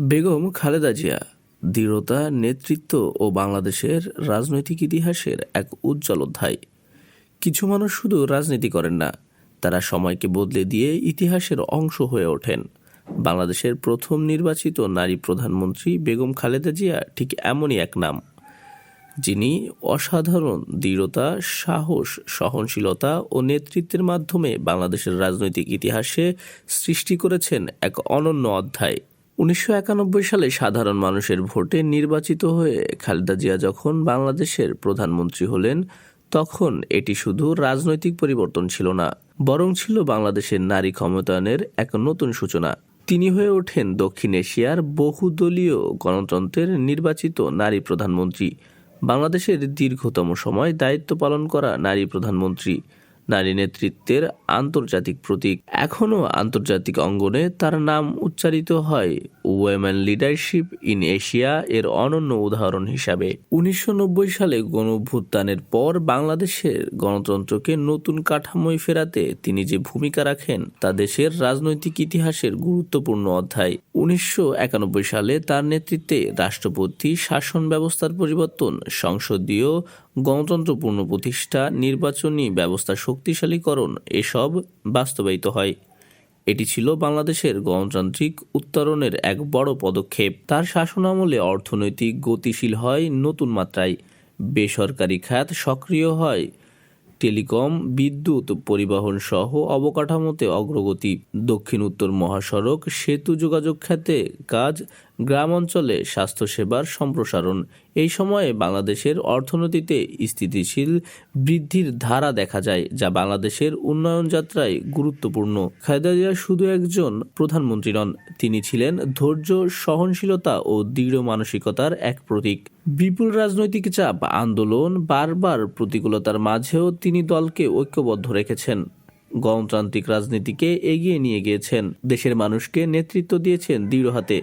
বেগম খালেদা জিয়া, দৃঢ়তা, নেতৃত্ব ও বাংলাদেশের রাজনৈতিক ইতিহাসের এক উজ্জ্বল অধ্যায়। কিছু মানুষ শুধু রাজনীতি করেন না, তারা সময়কে বদলে দিয়ে ইতিহাসের অংশ হয়ে ওঠেন। বাংলাদেশের প্রথম নির্বাচিত নারী প্রধানমন্ত্রী বেগম খালেদা জিয়া ঠিক এমনই এক নাম। যিনি অসাধারণ দৃঢ়তা, সাহস, সহনশীলতা ও নেতৃত্বের মাধ্যমে বাংলাদেশের রাজনৈতিক ইতিহাসে সৃষ্টি করেছেন এক অনন্য অধ্যায়। উনিশশো একানব্বই সালে সাধারণ মানুষের ভোটে নির্বাচিত হয়ে খালেদা জিয়া যখন বাংলাদেশের প্রধানমন্ত্রী হলেন, তখন এটি শুধু রাজনৈতিক পরিবর্তন ছিল না, বরং ছিল বাংলাদেশের নারী ক্ষমতায়নের এক নতুন সূচনা। তিনি হয়ে ওঠেন দক্ষিণ এশিয়ার বহুদলীয় গণতন্ত্রের নির্বাচিত নারী প্রধানমন্ত্রী। বাংলাদেশের দীর্ঘতম সময় দায়িত্ব পালন করা নারী প্রধানমন্ত্রী। নারী নেতৃত্বের আন্তর্জাতিক প্রতীক। এখনও আন্তর্জাতিক অঙ্গনে তার নাম উচ্চারিত হয় ওয়েমেন লিডারশিপ ইন এশিয়া এর অনন্য উদাহরণ হিসাবে। উনিশশো নব্বই সালে গণভ্যুত্থানের পর বাংলাদেশের গণতন্ত্রকে নতুন কাঠামোয় ফেরাতে তিনি যে ভূমিকা রাখেন তা দেশের রাজনৈতিক ইতিহাসের গুরুত্বপূর্ণ অধ্যায়। উনিশশো একানব্বই সালে তার নেতৃত্বে রাষ্ট্রপতি শাসন ব্যবস্থার পরিবর্তন সংসদীয় গণতন্ত্র পুনঃপ্রতিষ্ঠা নির্বাচনী ব্যবস্থা শক্তিশালীকরণ এসব বাস্তবায়িত হয়। এটি ছিল বাংলাদেশের গণতান্ত্রিক উত্তরণের এক বড় পদক্ষেপ। তার শাসনামলে অর্থনৈতিক গতিশীল হয় নতুন মাত্রায়। বেসরকারি খাত সক্রিয় হয়। টেলিকম, বিদ্যুৎ পরিবহন সহ অবকাঠামোতে অগ্রগতি। দক্ষিণ উত্তর মহাসড়ক, সেতু যোগাযোগ খাতে কাজ গ্রাম অঞ্চলে স্বাস্থ্যসেবার সম্প্রসারণ। এই সময়ে বাংলাদেশের অর্থনীতিতে স্থিতিশীল বৃদ্ধির ধারা দেখা যায়, যা বাংলাদেশের উন্নয়ন যাত্রায় গুরুত্বপূর্ণ। খালেদা জিয়া শুধু একজন প্রধানমন্ত্রী নন, তিনি ছিলেন ধৈর্য, সহনশীলতা ও দৃঢ় মানসিকতার এক প্রতীক। বিপুল রাজনৈতিক চাপ, আন্দোলন বারবার প্রতিকূলতার মাঝেও তিনি দলকে ঐক্যবদ্ধ রেখেছেন। গণতান্ত্রিক রাজনীতিকে এগিয়ে নিয়ে গিয়েছেন। দেশের মানুষকে নেতৃত্ব দিয়েছেন দৃঢ় হাতে।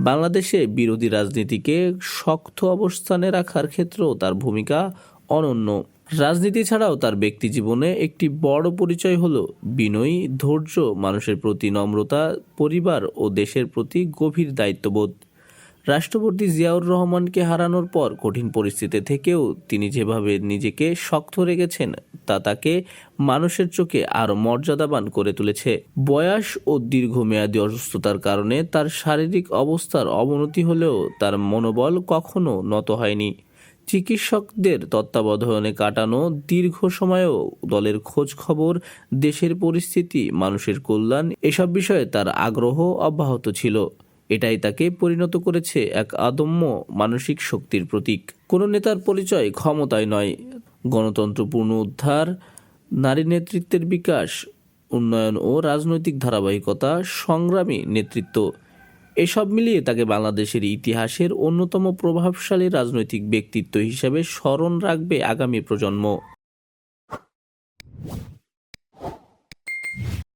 বাংলাদেশে বিরোধী রাজনীতিকে শক্ত অবস্থানে রাখার ক্ষেত্রেও তার ভূমিকা অনন্য। রাজনীতি ছাড়াও তার ব্যক্তি জীবনে একটি বড় পরিচয় হল বিনয়ী, ধৈর্য, মানুষের প্রতি নম্রতা, পরিবার ও দেশের প্রতি গভীর দায়িত্ববোধ। রাষ্ট্রপতি জিয়াউর রহমানকে হারানোর পর কঠিন পরিস্থিতি থেকেও তিনি যেভাবে নিজেকে শক্ত রেখেছেন, তা তাকে মানুষের চোখে আরও মর্যাদাবান করে তুলেছে। বয়স ও দীর্ঘমেয়াদী অসুস্থতার কারণে তার শারীরিক অবস্থার অবনতি হলেও তার মনোবল কখনো নত হয়নি। চিকিৎসকদের তত্ত্বাবধানে কাটানো দীর্ঘ সময়েও দলের খোঁজ খবর দেশের পরিস্থিতি, মানুষের কল্যাণ, এসব বিষয়ে তার আগ্রহ অব্যাহত ছিল। এটাই তাকে পরিণত করেছে এক আদম্য মানসিক শক্তির প্রতীক। কোনো নেতার পরিচয় ক্ষমতায় নয়। গণতন্ত্র পূর্ণ উদ্ধার, নারী নেতৃত্বের বিকাশ, উন্নয়ন ও রাজনৈতিক ধারাবাহিকতা, সংগ্রামী নেতৃত্ব। এসব মিলিয়ে তাকে বাংলাদেশের ইতিহাসের অন্যতম প্রভাবশালী রাজনৈতিক ব্যক্তিত্ব হিসেবে স্মরণ রাখবে আগামী প্রজন্ম।